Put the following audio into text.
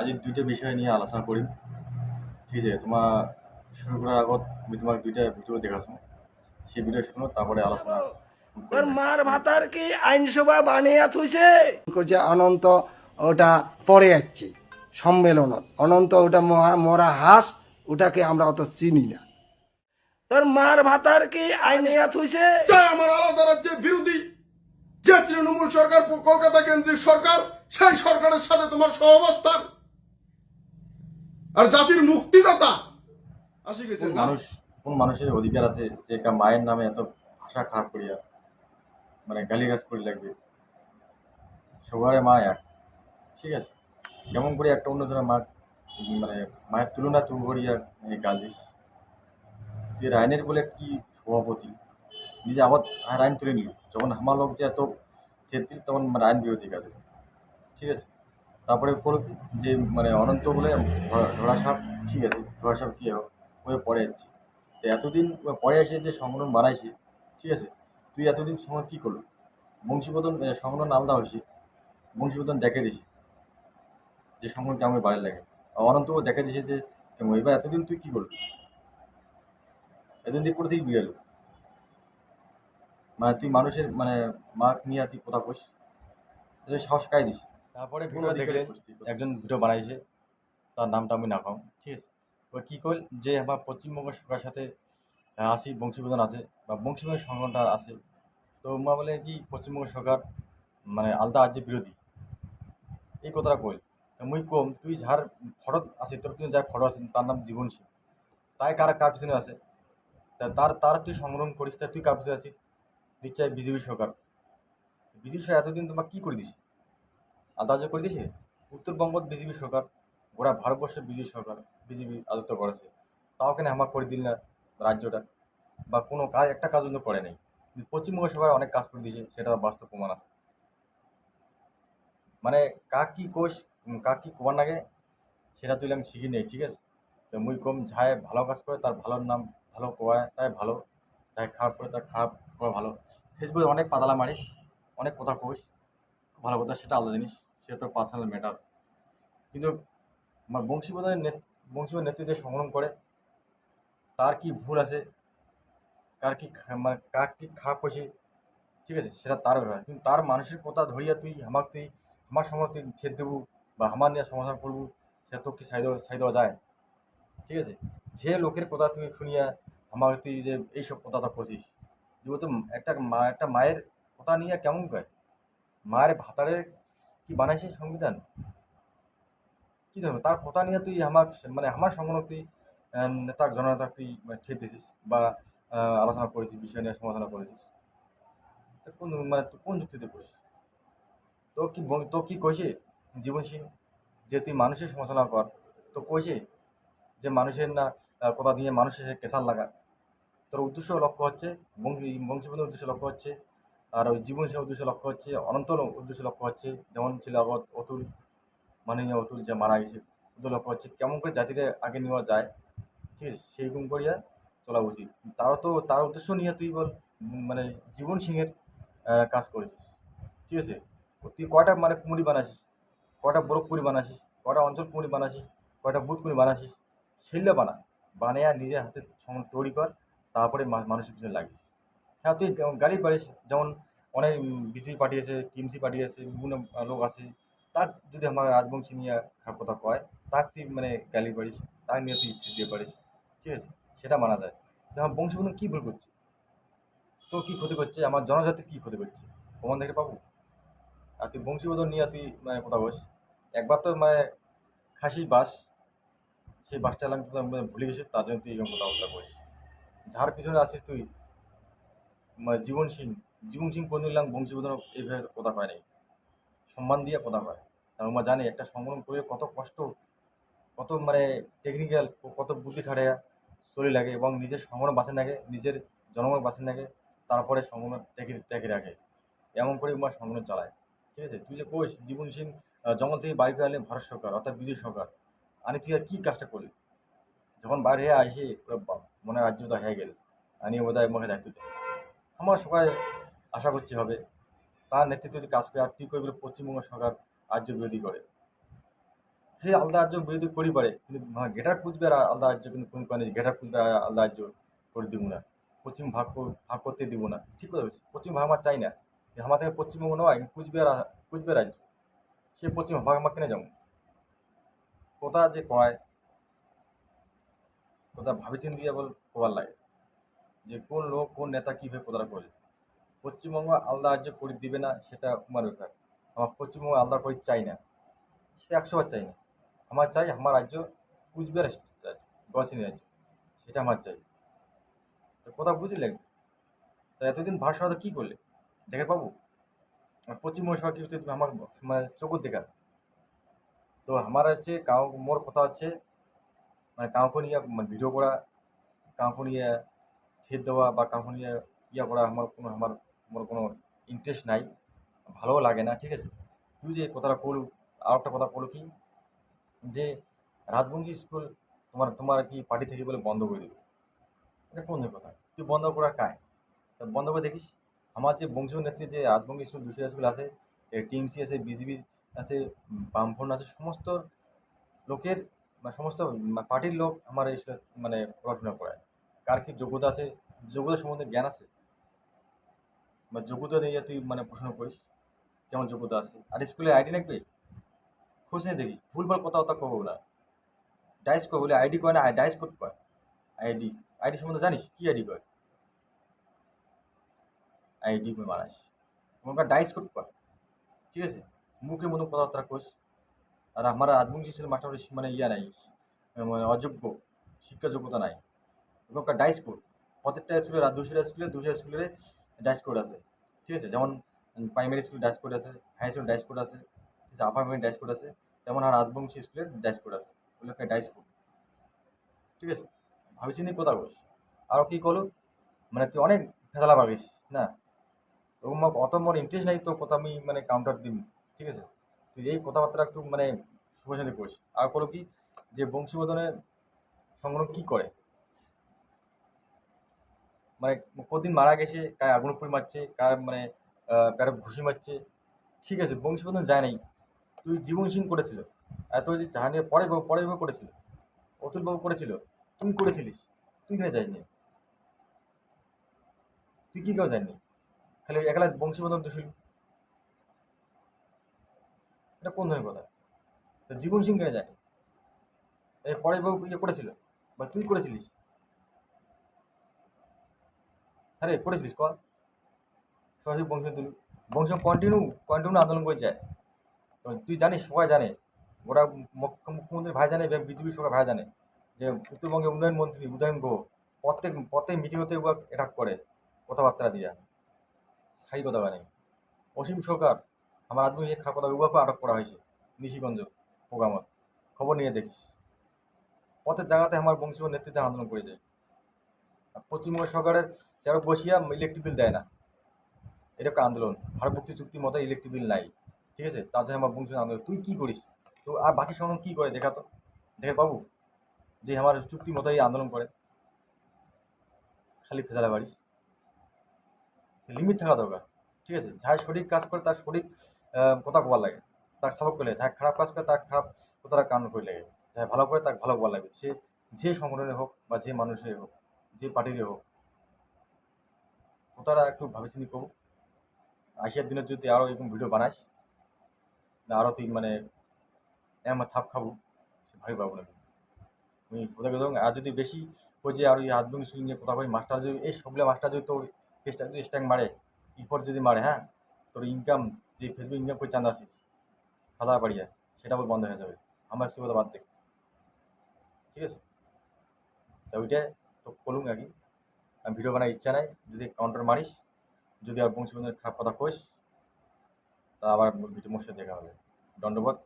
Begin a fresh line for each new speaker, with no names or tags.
আজ দুইটা বিষয় নিয়ে আলোচনা করি। ঠিক আছে তোমার শুরু করার আগত আমি তোমার দুইটা ভিডিও দেখাছো সেই ভিডিও শুনো তারপরে আলোচনা
মার ভাতার কি আইনসভা বানিয়ে থুইছে?
করছে অনন্ত ওটা পড়ে যাচ্ছে সম্মেলনত। অনন্ত ওটা মহা- মরা হাঁস ওটাকে আমরা অত চিনি না।
তোর মার ভাতার কি আইনিয়া থুইছে?
চাই আমার আলাদা রাজ্যের বিরোধী যে তৃণমূল সরকার কলকাতা কেন্দ্রিক সরকার সেই সরকারের সাথে তোমার সহাবস্থান। আর জাতির মুক্তিদাতা। আসি গেছে।
মানুষ, কোন মানুষের অধিকার আছে যে একটা মায়ের নামে এত ভাষা খারাপ করিয়া মানে গালিগাছ করে লাগবে? সবারে মা এক। ঠিক আছে? কেমন করে একটা অন্য অন্যজনের মা মানে মায়ের তুলনা তুল করিয়া গাল দিস তুই রায়নের বলে কি সভাপতি? নিজে আবার রায়ন তুলে নিল। যখন আমার লোক যে এত ক্ষেত্রে তখন রায়ন বিরোধী কাজ ঠিক আছে? তারপরে করো কি যে মানে অনন্ত বলে ধরা- সাপ ঠিক আছে ধরা সাপ কী ওই পরে যাচ্ছে তো এতদিন পরে এসে যে সংগঠন বানাইছে ঠিক আছে তুই এতদিন সময় কী করল? এ, সংগঠন আলাদা হয়েছে বংশীবদন দেখে দিছি যে সংগঠন কেমন বাইরে লাগে। আর অনন্তও দেখে দিছে যে এবার এতদিন তুই কী করলি? এতদিন তুই করে থেকে বিয়ে মানে তুই মানুষের মানে মাক নিয়ে তুই কোথা বস? সাহস কাই দিস তারপরে ভিডিও দেখলেন একজন ভিডিও বানাইছে তার নামটা আমি না পাম ঠিক আছে? ও কী করল যে আমার পশ্চিমবঙ্গ সরকারের সাথে আসি বংশীবদন আছে বা বংশীবদন সংগঠনটা আছে তো মা বলে কি পশ্চিমবঙ্গ সরকার মানে আলদা রাজ্যের বিরোধী। এই কথাটা কইল মুই কম তুই যার ফটো আছে তোর কিন্তু যার ফটো আছে তার নাম জীবন সিং। তাই কারা কার পিছনে আছে? তার তার তুই সংগ্রহণ করিস তা তুই কার পিছনে আছিস? নিশ্চয় বিজেপি সরকার। বিজেপি সরকার এতদিন তোমার কী করে দিছে? আদাজ করে দিয়েছে? উত্তরবঙ্গ বিজেপি সরকার, গোটা ভারতবর্ষের বিজেপি সরকার বিজেপি রাজত্ব করেছে। তাও কেন আমার করে দিল না রাজ্যটা? বা কোনো কাজ, একটা কাজ কিন্তু করে নাই। পশ্চিমবঙ্গ সরকার অনেক কাজ করে দিয়েছে সেটা বাস্তব প্রমাণ আছে। মানে কাক কি কোষ কাক কি কোয়ার লাগে সেটা তুই আমি শিখি নেই, ঠিক আছে? তো মুই কম যাই ভালো কাজ করে, তার ভালোর নাম ভালো কোয়ায় তাই ভালো যাই খারাপ করে, তার খারাপ করা ভালো। ফেসবুকে অনেক পাতালা মারিস, অনেক কথা কোষ ভালো কথা, সেটা আলাদা জিনিস। সেটা তোর পার্সোনাল ম্যাটার কিন্তু বংশীবদনের নেত বংশীবদন নেতৃত্বে সংগ্রাম করে। তার কি ভুল আছে? কার কি মানে কার কি খারাপ হয়েছে? ঠিক আছে, সেটা তার ব্যাপার। কিন্তু তার মানুষের কথা ধরিয়া তুই আমার তুই আমার সময় তুই ছেদ দেবো বা আমার নিয়ে সমাধান করব সেটা তো কি সাই দেওয়া সাই দেওয়া যায়? ঠিক আছে? যে লোকের কথা তুমি শুনিয়া আমার তুই যে এইসব কথাটা করছিস যে ও একটা মা, একটা মায়ের কথা নিয়ে কেমন কয় মায়ের ভাতারে কি বানাইছে সংবিধান? কি ধরবে তার কথা নিয়ে তুই আমার মানে আমার সংগঠন তুই আহ, নেতা জননেতা তুই মানে ঠেট দিছিস বা আলোচনা করেছিস বিষয় নিয়ে সমালোচনা করেছিস। কোন মানে কোন যুক্তিতে করিস তো কি তো কি কইছে জীবন সিং? যে তুই মানুষের সমালোচনা কর তো কইছে যে মানুষের না কথা দিয়ে মানুষের কেসার লাগা। তোর উদ্দেশ্য লক্ষ্য হচ্ছে বংশী বংশীবন্ধুর উদ্দেশ্য লক্ষ্য হচ্ছে আর ওই জীবন সিংহের উদ্দেশ্য লক্ষ্য হচ্ছে, অনন্তর উদ্দেশ্য লক্ষ্য হচ্ছে, যেমন ছিল আগত অতুল, মাননীয় অতুল যে মারা গেছে, উদ্দেশ্য লক্ষ্য হচ্ছে কেমন করে জাতিটা আগে নেওয়া যায়, ঠিক আছে? সেইরকম করিয়া চলা উচিত। তারও তো, তার উদ্দেশ্য নিয়ে তুই বল মানে জীবন সিংহের কাজ করেছিস, ঠিক আছে? তুই কয়টা মানে কুমড়ি বানাসিস? কয়টা বড় কুড়ি বানাসিস? কয়টা অঞ্চল কুমড়ি বানাসিস? কয়টা বুথ কুমড়ি বানাসিস? সেগুলো বানা, বানাইয়া নিজের হাতে তৈরি কর, তারপরে মানুষের পিছনে লাগিস। হ্যাঁ তুই গাড়ি পারিস, যেমন অনেক বিজেপি পার্টি আছে টিএমসি পার্টি আছে বিভিন্ন লোক আছে, তার যদি আমার রাজবংশী নিয়ে খারাপ কথা কয়, তার তুই মানে গালি পারিস, তার নিয়ে তুই দিয়ে পারিস, ঠিক আছে? সেটা মানা যায়। যেমন বংশবন্ধু কী ভুল করছে? তোর কী ক্ষতি করছে? আমার জনজাতির কী ক্ষতি করছে? প্রমাণ দেখে পাবো? আর তুই বংশীবদল নিয়ে তুই মানে কথা বস একবার তো মানে খাসির বাস, সেই বাসটা এলাম মানে ভুলে গেছিস, তার জন্য তুই এরকম কথাবার্তা বলিস। যার পিছনে আসিস তুই জীবন সিং জীবন সিং কোন দিলাম বংশীবদন এইভাবে কথা কয় নাই। সম্মান দিয়ে কথা কয়। কারণ মা জানে একটা সংগ্রাম করে কত কষ্ট, কত মানে টেকনিক্যাল কত বুদ্ধি খাটাইয়া চলে লাগে এবং নিজের সংগ্রাম বাঁচে লাগে নিজের জনগণ বাঁচে লাগে তারপরে সংগ্রাম টেকে টেকে রাখে। এমন করে মা সংগ্রাম চালায়। ঠিক আছে? তুই যে কোষ জীবন সিং জঙ্গল থেকে বাড়ি ফেরালে ভারত সরকার, অর্থাৎ বিজয় সরকার। আনি তুই আর কী কাজটা করলি? যখন বাইরে হয়ে আসি মনে হয় রাজ্য হয়ে গেল। আনি বোধ হয় আমাকে দায়িত্ব আমার সবাই আশা করছি হবে তার নেতৃত্বে যদি কাজ করে, আর তুই করে পশ্চিমবঙ্গ সরকার রাজ্য বিরোধী করে? সে আলাদা রাজ্য বিরোধী করি পারে, কিন্তু গেটার কুচবিহার আলাদা রাজ্য কিন্তু কোন কারণে গেটার কুচবিহার আলাদা রাজ্য করে দিব না? পশ্চিম ভাগ ভাগ করতে দিব না। ঠিক কথা পশ্চিম ভাগ আমার চাই না। আমার থেকে পশ্চিমবঙ্গ নয় কুচবিহার কুচবিহার রাজ্য সে পশ্চিম ভাগ আমার কেনে যাব? কোথা যে কয়, কোথা ভাবি চিন্তি বল কবার লাগে। যে কোন লোক, কোন নেতা কীভাবে কোথাটা করে পশ্চিমবঙ্গ আলাদা রাজ্য করে দিবে না, সেটা আমার ব্যাপার। আমার পশ্চিমবঙ্গ আলাদা করে চাই না। সেটা একশো বার চাই না। আমার চাই আমার রাজ্য কুচবিহার রাজ্য রাজ্য। সেটা আমার চাই। তো কোথাও বুঝলে? তো এতদিন ভারসভা কী করলে? দেখে পাবো। আর পশ্চিমবঙ্গ সভা কী তুমি আমার মানে চোখ দেখা তো আমার হচ্ছে কাউ, মোর কথা হচ্ছে মানে কাউকে নিয়ে মানে ভিডিও করা, কাউকে নিয়ে ঠেট দেওয়া বা কাউকে নিয়ে ইয়া করা আমার কোনো, আমার আমার কোনো ইন্টারেস্ট নাই। ভালোও লাগে না, ঠিক আছে? তুই যে কথাটা করলু আর একটা কথা করল কি? যে রাজবংশী স্কুল তোমার তোমার কি পার্টি থেকে বলে বন্ধ করে দেবে? এটা কোন কথা? তুই বন্ধ করা কায় তা বন্ধ করে দেখিস। আমার যে বংশীয় নেত্রী যে রাজবংশী স্কুল দুশো স্কুল আছে টিএমসি আছে বিজেপি আছে, বামফ্রন্ট আছে, সমস্ত লোকের বা সমস্ত পার্টির লোক আমার এই মানে পড়াশোনা করায়। কার কি যোগ্যতা আছে? যোগ্যতা সম্বন্ধে জ্ঞান আছে? বা যোগ্যতা নিয়ে তুই মানে পড়াশোনা করিস, কেমন যোগ্যতা আছে? আর স্কুলে আইডি লাগবে? খোঁজ নিয়ে দেখিস ভুলভাল কথাবার্তা করব না। ডাইস কর বলে আইডি কয় না? ডাইস কোড কর আইডি আইডি সম্বন্ধে জানিস? কি আইডি কর আইডি বানাস ওখানকার ডাইস কোড কর ঠিক আছে? মুখে মতো কথাবার্তা কোষ আর আমার আদমুখী ছিল মাস্টার মানে ইয়া নাই মানে অযোগ্য শিক্ষা যোগ্যতা নাই। ওখানকার ডাইস কোড প্রত্যেকটা স্কুলের আর দুশোটা স্কুলে দুশো স্কুলের ডাইস কোড আছে। ঠিক আছে? যেমন প্রাইমারি স্কুল ডাইস কোড আছে হাই স্কুল ডাইস কোড আছে, ঠিক আছে? আপার ডাইস কোড আছে, তেমন আর রাজবংশী স্কুলের ডাইস কোড আছে। ওগুলো একটা ডাইস কোড ঠিক আছে? ভাবি চিনি কোথা বস? আরও কী করল মানে তুই অনেক ফেতলা ভাবিস, না? ওরকম অত মোর ইন্টারেস্ট নাই তো কথা আমি মানে কাউন্টার দিম, ঠিক আছে? তুই এই কথাবার্তা একটু মানে শুভেচ্ছা করিস। আর করো কি? যে বংশীবদনের সংগ্রহ কী করে? মানে কদিন মারা গেছে, কার আগুন পুড়ি মারছে, কার মানে কারও ঘুষি মারছে, ঠিক আছে বংশীবদন যায় নাই। তুই জীবন সিং করেছিল। এত যে জাহানের পরে বাবু করেছিল। অতুল বাবু করেছিল। তুই করেছিলিস। তুই কেন যাইনি? তুই কী কেউ যায়নি খালি একলা বংশীবদন তো ছিল। এটা কোন ধরনের কথা? জীবন সিং কেন যায়নি? এই পরের বাবু ইয়ে করেছিল? বা তুই করেছিলিস? আরে করেছিলিস কল সরাসরি বংশ তুলু। বংশ কন্টিনিউ কন্টিনিউ আন্দোলন করে যায় তুই জানিস, সবাই জানে। ওরা মুখ্য- মুখ্যমন্ত্রী ভাই জানে বিজেপির সবাই ভাই জানে। যে উত্তরবঙ্গের উন্নয়ন মন্ত্রী উদয়ন গুহ প্রত্যেক প্রত্যেক মিটিংতে ওরা অ্যাটাক করে কথাবার্তা দিয়া। সাই কথা নেই অসীম সরকার, আমার আদমি সে কথা উহাকে আটক করা হয়েছে, নিশিগঞ্জ প্রোগ্রামত খবর নিয়ে দেখিস। পথের জায়গাতে আমার বংশীয় নেতৃত্বে আন্দোলন করে যায় পশ্চিমবঙ্গ সরকারের যারা বসিয়া ইলেকট্রিক বিল দেয় না। এটা একটা আন্দোলন। ভারত মুক্তি চুক্তি মতো ইলেকট্রিক বিল নাই। ঠিক আছে? তার জন্য আমার বংশীয় আন্দোলন। তুই কী করিস? তো আর বাকি সংগঠন কী করে? দেখা তো। দেখে পাবো যে আমার চুক্তি মতো এই আন্দোলন করে। খালি ফেদালা বাড়িস। লিমিট থাকা দরকার। ঠিক আছে? যার সঠিক কাজ করে, তার সঠিক কথা বলা লাগে। তার সাপোর্ট করলে যার খারাপ কাজ করে, তার খারাপ কথাটা কারণ করে লাগে। যার ভালো করে, তার ভালো বলা লাগবে সে যে সংগঠনের হোক বা যে মানুষের হোক। যে পার্টির হোক কথাটা একটু ভাবেচিন্তি করব। আসিয়ার দিনের যদি আরও এরকম ভিডিও বানাস, না আরও তুই মানে আমার থাপ খাব, সে ভাবি পাবো না। আমি কোথাও কোথাও আর যদি বেশি ওই যে আর ওই হাত ভঙ্গি নিয়ে কথা মাস্টার যদি, এই সবগুলো মাস্টার যদি তোর পেজটা যদি স্ট্যাং মারে ইপর যদি মারে হ্যাঁ তোর ইনকাম যে ফেসবুক ইনকাম করে চাঁদা আসিস খাতা বাড়িয়া, সেটা বল বন্ধ হয়ে যাবে। আমার সে কথা বাদ দেখ ঠিক আছে? তা ওইটা তো আর কি আমি ভিডিও বানার ইচ্ছা নাই। যদি কাউন্টার মারিস, যদি আর বংশী কথা কোস তা আবার ভিডিও মোর সাথে দেখা হবে। দণ্ডবোধ